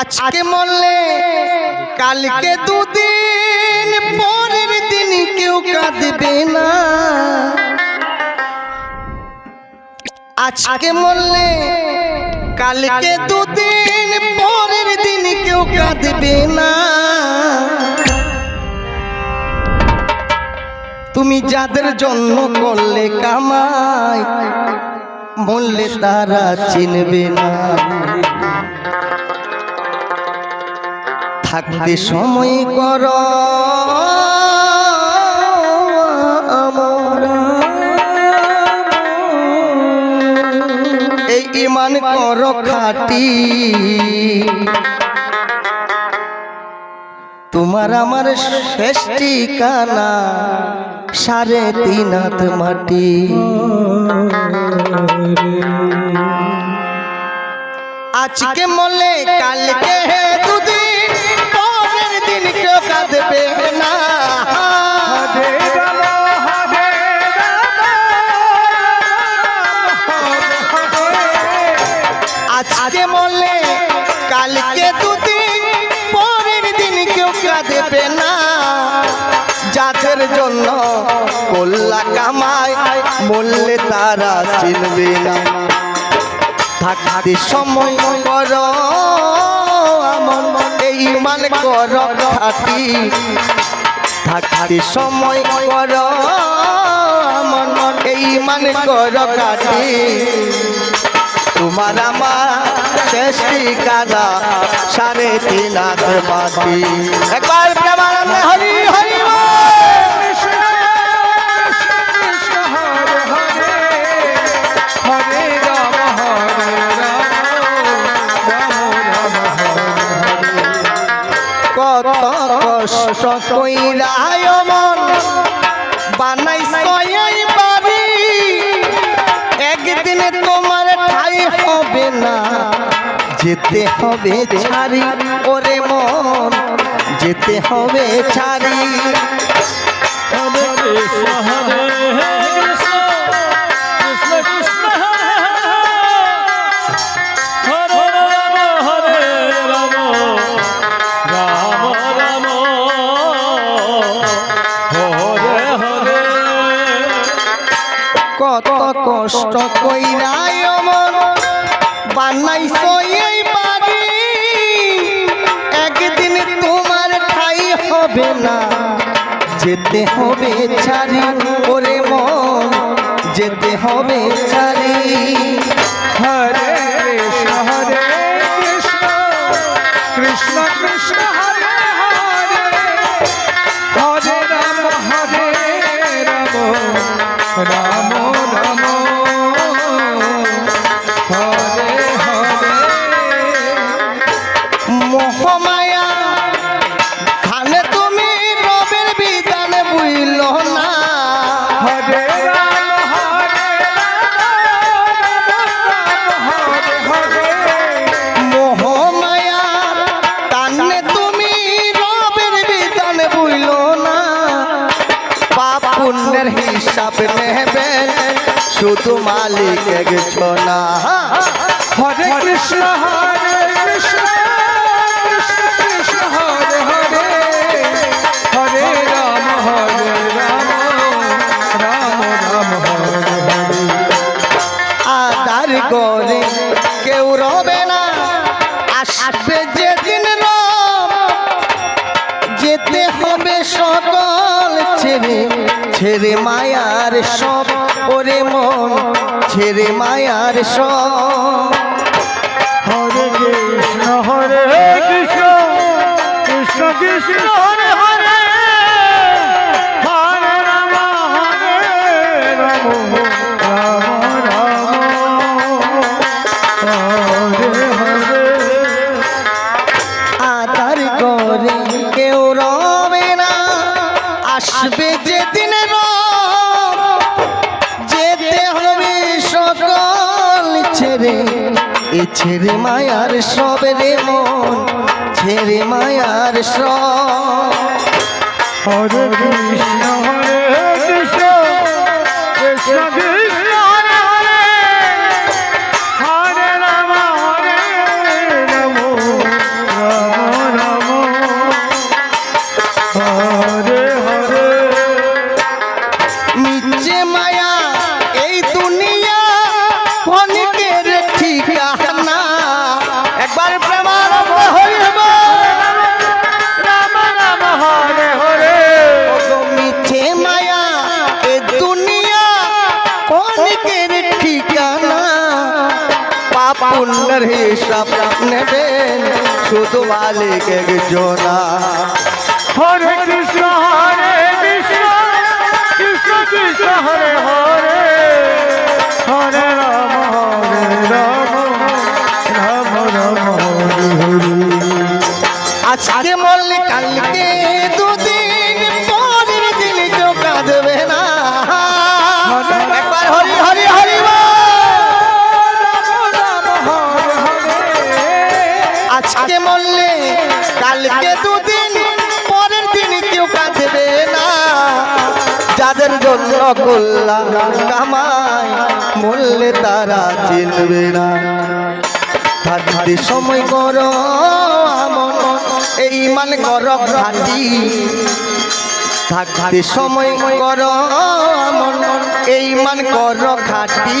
আজকে মরলে, কালকে দুদিন, পরের দিন কেউ কাঁদবে না। আজকে মরলে, কালকে দুদিন, পরের দিন কেউ কাঁদবে না। তুমি যাদের জন্য করলে কামাই, মরলে তারা চিনবে না। থাকতে সময় কর। এই ইমান কর খাটি। তোমার আমার শেষ ঠিকানা সাড়ে তিন মাটি। আজকে মলে কালকে দুদিন কাঁদবে না। আজকে মলে কালকে দুদিন পরের দিন কেউ কাঁদবে না। যাদের জন্য কল্লা কামায় মরলে তারা চিনবে না। থাকতে সময় কর। থাকতে সময় কর। এই মান কর খাটি তোমার আমার শেষ ঠিকানা সাড়ে তিন একবার কইরায় মন বানাই সয়াই বাড়ি? একদিন তোমার ঠাই হবে না। যেতে হবে ছাড়ি, ওরে মন। যেতে হবে ছাড়ি। কত কষ্ট বাড়ি। একদিন তোমার ঠাই হবে না। যেতে হবে ছাড়ি, ওরে মন। যেতে হবে ছাড়ি। হরে হরে কৃষ্ণ। কৃষ্ণ কৃষ্ণ। খানে তুমি রবের বিধান বুইল না। হরে পুণ্যের হিসাব নেবেন শুধু মালিক একজনা হরে কৃষ্ণ হরে গরে কেউ রবে না। আসবে যেদিন যেতে হবে সকল ছেড়ে ছেড়ে মায়ার সব। ওরে মন ছেড়ে মায়ার সব। হরে কৃষ্ণ হরে কৃষ্ণ। কৃষ্ণ কৃষ্ণ আসবে যেদিন যেতে হবে সকল ছেড়ে। এ ছেড়ে মায়ার সব রে মন, ছেড়ে মায়ার সব। হরে কৃষ্ণ। পুণ্যের হিসাব নেবেন শুধু মালিক একজনা। হরে কৃষ্ণ হরে কৃষ্ণ কৃষ্ণ কৃষ্ণ হরে হরে। আজকে মরলে, কালকে দুদিন, পরের দিন কেউ কাঁদবে না। যাদের জন্য কল্যাণ কামায় মরলে তারা চিনবে না। থাকতে সময় কর এই মান কর ঘাটি থাকতে সময় কর এই মান কর খাটি